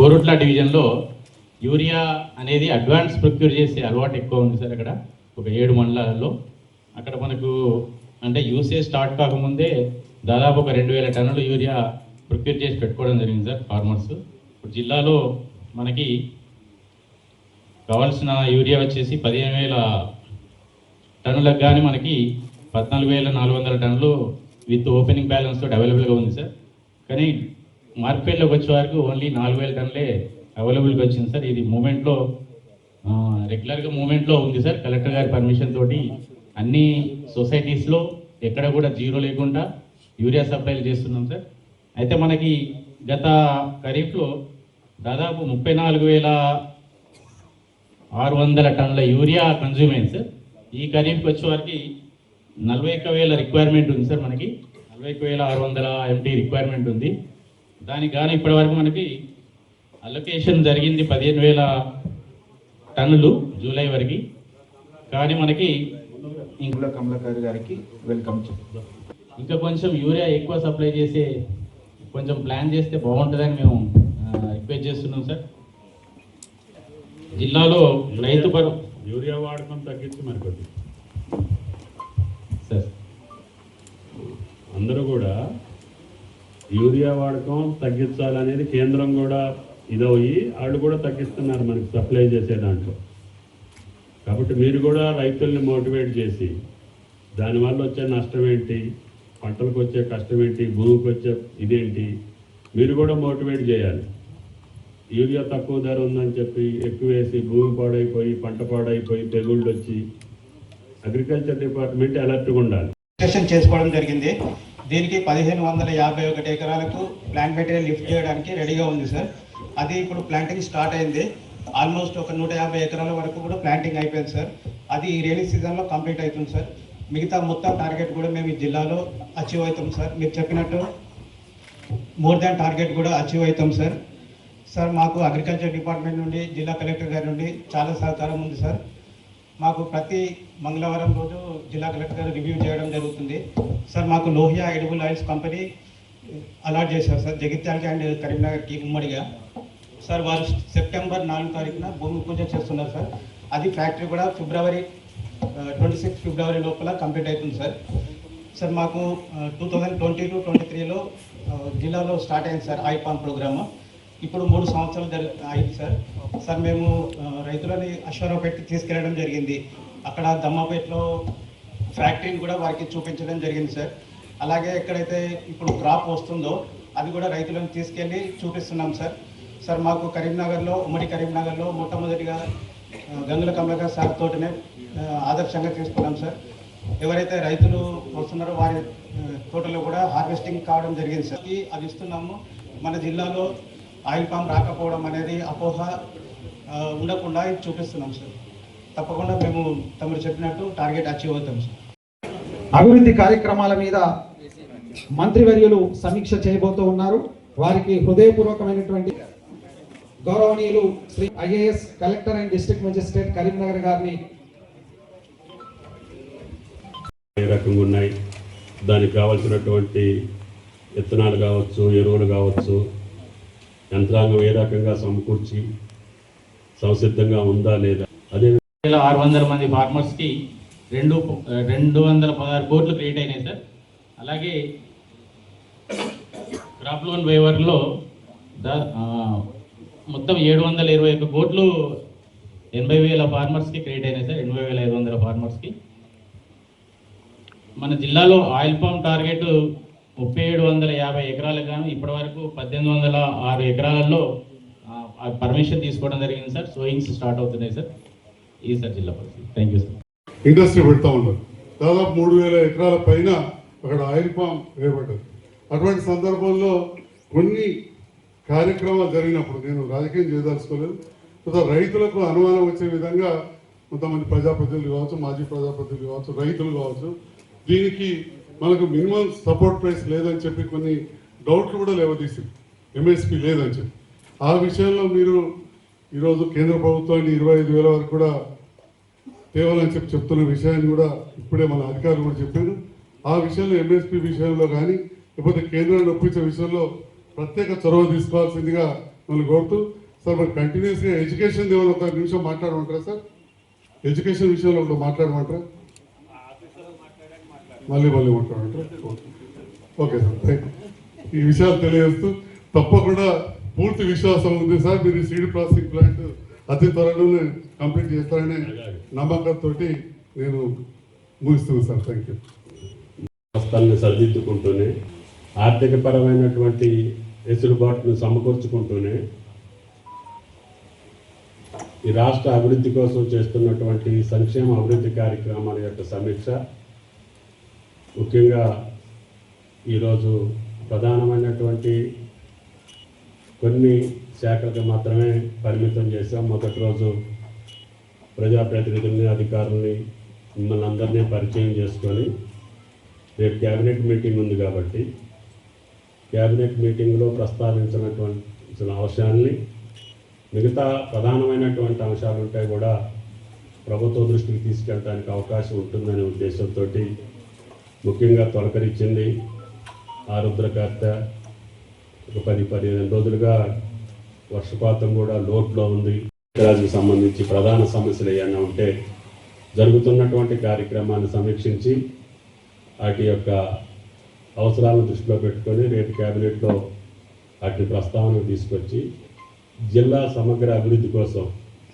కోరుట్ల డివిజన్లో యూరియా అనేది advance procure చేసే అలవాటు ఎక్కువ ఉంది సార్ అక్కడ. ఒక ఏడు మండలాల్లో. అక్కడ మనకు అంటే యూసేజ్ స్టార్ట్ కాకముందే దాదాపు ఒక రెండు వేల టన్నులు యూరియా ప్రొక్యూర్ చేసి పెట్టుకోవడం జరిగింది సార్ ఫార్మర్స్. ఇప్పుడు జిల్లాలో మనకి కావాల్సిన యూరియా వచ్చేసి పదిహేను వేల టన్నులకు కానీ మనకి పద్నాలుగు వేల నాలుగు వందల టన్నులు విత్ ఓపెనింగ్ బ్యాలెన్స్ తోటి అవైలబుల్గా ఉంది సార్. కానీ మార్కెట్లోకి వచ్చే వరకు ఓన్లీ నాలుగు వేల టన్లే అవైలబుల్గా వచ్చింది సార్. ఇది మూమెంట్లో రెగ్యులర్గా మూమెంట్లో ఉంది సార్. కలెక్టర్ గారి పర్మిషన్ తోటి అన్ని సొసైటీస్లో ఎక్కడ కూడా జీరో లేకుండా యూరియా సప్లైలు చేస్తున్నాం సార్. అయితే మనకి గత ఖరీఫ్లో దాదాపు ముప్పై నాలుగు వేల ఆరు వందల టన్నుల యూరియా కన్జ్యూమ్ అయింది సార్. ఈ ఖరీఫ్కి వచ్చే వారికి నలభై ఒక్క వేల రిక్వైర్మెంట్ ఉంది సార్ మనకి. నలభై ఒక్క వేల ఆరు వందల ఎంటీ రిక్వైర్మెంట్ ఉంది. దానికి గాను ఇప్పటి వరకు మనకి అలొకేషన్ జరిగింది పదిహేను వేల టన్నులు జూలై వరకు. కానీ మనకి ఇంకుల కమలాకర్ గారికి వెల్కమ్ ఇంకా కొంచెం యూరియా ఎక్కువ సప్లై చేసే కొంచెం ప్లాన్ చేస్తే బాగుంటుందని మేము రిక్వెస్ట్ చేస్తున్నాం సార్. జిల్లాలో రైతు పరు యూరియా వాడకం తగ్గించి మరి కొద్ది సార్. అందరూ కూడా యూరియా వాడకం తగ్గించాలనేది కేంద్రం కూడా ఇదవుయి వాళ్ళు కూడా తగ్గిస్తున్నారు మనకి సప్లై చేసే దాంట్లో. కాబట్టి మీరు కూడా రైతుల్ని మోటివేట్ చేసి దానివల్ల వచ్చే నష్టం ఏంటి పంటలకు వచ్చే కష్టం ఏంటి భూమికి వచ్చే ఇదేంటి? మీరు కూడా మోటివేట్ చేయాలి. యూరియా తక్కువ ధర ఉందని చెప్పి ఎక్కువ వేసి భూమి పాడైపోయి పంట పాడైపోయి తెగుళ్ళు వచ్చి అగ్రికల్చర్ డిపార్ట్మెంట్ అలర్ట్గా ఉండాలి. చేసుకోవడం జరిగింది. దీనికి పదిహేను వందల యాభై ఒకటి ఎకరాలకు ప్లాంట్ మెటీరియల్ లిఫ్ట్ చేయడానికి రెడీగా ఉంది సార్ అది ఇప్పుడు ప్లాంటింగ్ స్టార్ట్ అయింది. ఆల్మోస్ట్ ఒక నూట యాభై ఎకరాల వరకు కూడా ప్లాంటింగ్ అయిపోయింది సార్ అది ఈ రైనీ సీజన్లో కంప్లీట్ అవుతుంది సార్ మిగతా మొత్తం టార్గెట్ కూడా మేము ఈ జిల్లాలో అచీవ్ అవుతాం సార్ మీరు చెప్పినట్టు మోర్ దాన్ టార్గెట్ కూడా అచీవ్ అవుతాం సార్ సార్ మాకు అగ్రికల్చర్ డిపార్ట్మెంట్ నుండి జిల్లా కలెక్టర్ గారి నుండి చాలా సహకారం ఉంది సార్ మాకు ప్రతి మంగళవారం రోజు జిల్లా కలెక్టర్ గారు రివ్యూ చేయడం జరుగుతుంది. సార్ మాకు Lohia edible oils company allot చేశారు సార్. జగిత్యాలకి అండ్ కరీంనగర్కి ఉమ్మడిగా. సార్ వారు సెప్టెంబర్ నాలుగు తారీఖున భూమి పూజ చేస్తున్నారు సార్. అది ఫ్యాక్టరీ కూడా ఫిబ్రవరి ట్వంటీ సిక్స్ ఫిబ్రవరి లోపల కంప్లీట్ అవుతుంది సార్. సార్ మాకు two thousand twenty two twenty త్రీలో జిల్లాలో స్టార్ట్ అయింది సార్ ఐ పామ్ ప్రోగ్రామ్. ఇప్పుడు మూడు సంవత్సరాలు జరి అయింది సార్. సార్ మేము రైతులని అశ్వరావుపేటకి తీసుకెళ్ళడం జరిగింది. అక్కడ దమ్మాపేటలో ఫ్యాక్టరీని కూడా వారికి చూపించడం జరిగింది సార్. అలాగే ఎక్కడైతే ఇప్పుడు క్రాప్ వస్తుందో అది కూడా రైతులను తీసుకెళ్ళి చూపిస్తున్నాం సార్. సార్ మాకు కరీంనగర్లో ఉమ్మడి కరీంనగర్లో మొట్టమొదటిగా గంగుల కమలకర్ సార్ తోటనే ఆదర్శంగా తీసుకున్నాం సార్. ఎవరైతే రైతులు వస్తున్నారో వారి తోటలో కూడా హార్వెస్టింగ్ కావడం జరిగింది సార్. అది ఇస్తున్నాము. మన జిల్లాలో ఆయిల్ పామ్ రాకపోవడం అనేది అపోహ ఉండకుండా చూపిస్తున్నాం సార్. తప్పకుండా మేము తమరు చెప్పినట్టు టార్గెట్ అచీవ్ అవుతాం సార్. అభివృద్ధి కార్యక్రమాల మీద మంత్రివర్యులు సమీక్ష చేయబోతూ ఉన్నారు. వారికి హృదయపూర్వకమైనటువంటి గౌరవనీయులు Shri IAS collector and district magistrate Karimnagar గారిని ఏ రకంగా ఉన్నాయి? దానికి కావాల్సినటువంటి విత్తనాలు కావచ్చు ఎరువులు కావచ్చు యంత్రాంగం ఏ రకంగా సమకూర్చి సంసిద్ధంగా ఉందా లేదా? అదే వేల ఆరు వందల మంది ఫార్మర్స్కి రెండు రెండు వందల పదహారు కోట్లు క్రియేట్ అయినాయి సార్. అలాగే క్రాప్ లోన్ వేవర్లో మొత్తం ఏడు వందల ఇరవై ఒక్క కోట్లు ఎనభై వేల ఫార్మర్స్కి క్రియేట్ అయినాయి సార్. ఎనభై వేల ఐదు వందల ఫార్మర్స్కి మన జిల్లాలో ఆయిల్ పామ్ టార్గెట్ ముప్పై ఏడు వందల యాభై ఎకరాలకు గాను ఇప్పటి వరకు పద్దెనిమిది వందల ఆరు ఎకరాలలో పర్మిషన్ తీసుకోవడం జరిగింది సార్. సోయింగ్స్ స్టార్ట్ అవుతున్నాయి సార్. ఈ సార్ జిల్లా పరిస్థితి. థ్యాంక్ యూ సార్ ఇండస్ట్రీ పెడతా ఉన్నారు. దాదాపు మూడు వేల ఎకరాల పైన అక్కడ ఆయిల్ పామ్ వేయబడ్డది. అటువంటి సందర్భంలో కొన్ని కార్యక్రమాలు జరిగినప్పుడు నేను రాజకీయం చేయదలుచుకోలేదు. కొంత రైతులకు అనుమానం వచ్చే విధంగా కొంతమంది ప్రజాప్రతినిధులు కావచ్చు మాజీ ప్రజాప్రతినిధులు కావచ్చు రైతులు కావచ్చు దీనికి మనకు మినిమం సపోర్ట్ ప్రైస్ లేదని చెప్పి కొన్ని డౌట్లు కూడా లేవదీసింది ఎంఎస్పి లేదని చెప్పి. ఆ విషయంలో మీరు ఈరోజు కేంద్ర ప్రభుత్వాన్ని ఇరవై ఐదు వేల వరకు కూడా తేవాలని చెప్పి చెప్తున్న విషయాన్ని కూడా ఇప్పుడే మన అధికారులు కూడా చెప్పారు. ఆ విషయంలో ఎంఎస్పి విషయంలో కానీ లేకపోతే కేంద్రాన్ని ఒప్పించే విషయంలో ప్రత్యేక చొరవ తీసుకోవాల్సిందిగా మనం కోరుతూ సార్ మరి కంటిన్యూస్గా ఎడ్యుకేషన్ ఏమైనా ఒక నిమిషం మాట్లాడమంటారా సార్? ఎడ్యుకేషన్ విషయంలో ఒకటి మాట్లాడమంటారా? మళ్ళీ మళ్ళీ మాట్లాడమంటారా ఓకే. Sir thank you. ఈ విషయాలు తెలియజేస్తూ తప్పకుండా పూర్తి విశ్వాసం ఉంది సార్. మీరు సీడ్ ప్రాసెసింగ్ ప్లాంట్ అతి త్వరలోనే కంప్లీట్ చేస్తారనే నమ్మకంతో నేను ముగిస్తున్నాను సార్. థ్యాంక్ యూ వ్యవస్థల్ని సరిదిద్దుకుంటూనే ఆర్థికపరమైనటువంటి వెసులుబాటును సమకూర్చుకుంటూనే ఈ రాష్ట్ర అభివృద్ధి కోసం చేస్తున్నటువంటి సంక్షేమ అభివృద్ధి కార్యక్రమాల యొక్క సమీక్ష ముఖ్యంగా ఈరోజు ప్రధానమైనటువంటి కొన్ని శాఖలకు మాత్రమే పరిమితం చేశాం. మొదటి రోజు ప్రజాప్రతినిధుల్ని అధికారుల్ని మిమ్మల్ని అందరినీ పరిచయం చేసుకొని రేపు క్యాబినెట్ మీటింగ్ ఉంది కాబట్టి క్యాబినెట్ మీటింగ్లో ప్రస్తావించినటువంటి అంశాలని మిగతా ప్రధానమైనటువంటి అంశాలు ఉంటే కూడా ప్రభుత్వ దృష్టికి తీసుకెళ్ళడానికి అవకాశం ఉంటుందనే ఉద్దేశంతో ముఖ్యంగా తొలకరించింది ఆరుద్రకర్త ఒక పది పదిహేను రోజులుగా వర్షపాతం కూడా లోట్లో ఉంది. రాజుకు సంబంధించి ప్రధాన సమస్యలు ఏమైనా ఉంటే జరుగుతున్నటువంటి కార్యక్రమాన్ని సమీక్షించి వాటి యొక్క అవసరాలను దృష్టిలో పెట్టుకొని రేపు క్యాబినెట్లో వాటిని ప్రస్తావనకు తీసుకొచ్చి జిల్లా సమగ్ర అభివృద్ధి కోసం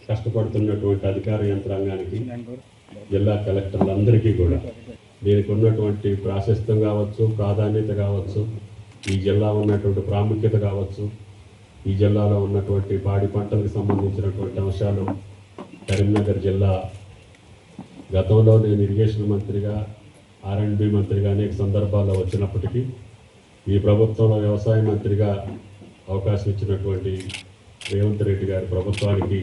కష్టపడుతున్నటువంటి అధికార యంత్రాంగానికి జిల్లా కలెక్టర్లందరికీ కూడా దీనికి ఉన్నటువంటి ప్రాశస్త్యం కావచ్చు ప్రాధాన్యత కావచ్చు ఈ జిల్లా ఉన్నటువంటి ప్రాముఖ్యత కావచ్చు ఈ జిల్లాలో ఉన్నటువంటి పాడి పంటలకు సంబంధించినటువంటి అంశాలు కరీంనగర్ జిల్లా గతంలో నేను ఇరిగేషన్ మంత్రిగా ఆర్ అండ్ బి మంత్రిగా అనేక సందర్భాల్లో వచ్చినప్పటికీ ఈ ప్రభుత్వంలో వ్యవసాయ మంత్రిగా అవకాశం ఇచ్చినటువంటి రేవంత్ రెడ్డి గారి ప్రభుత్వానికి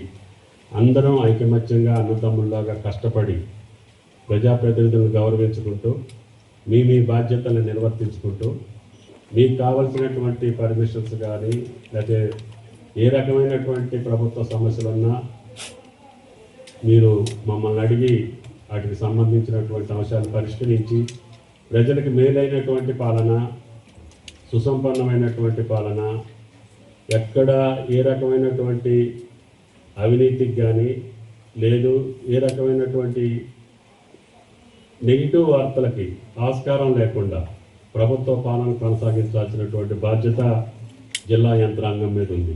అందరం ఐకమత్యంగా అన్నదమ్ముల్లాగా కష్టపడి ప్రజాప్రతినిధులను గౌరవించుకుంటూ మీ మీ బాధ్యతలను నిర్వర్తించుకుంటూ మీకు కావలసినటువంటి పర్మిషన్స్ కానీ లేకపోతే ఏ రకమైనటువంటి ప్రభుత్వ సమస్యలున్నా మీరు మమ్మల్ని అడిగి వాటికి సంబంధించినటువంటి అంశాలు పరిష్కరించి ప్రజలకు మేలైనటువంటి పాలన సుసంపన్నమైనటువంటి పాలన ఎక్కడ ఏ రకమైనటువంటి అవినీతికి కానీ లేదు ఏ రకమైనటువంటి నెగిటివ్ వార్తలకి ఆస్కారం లేకుండా ప్రభుత్వ పాలన కొనసాగించాల్సినటువంటి బాధ్యత జిల్లా యంత్రాంగం మీద ఉంది.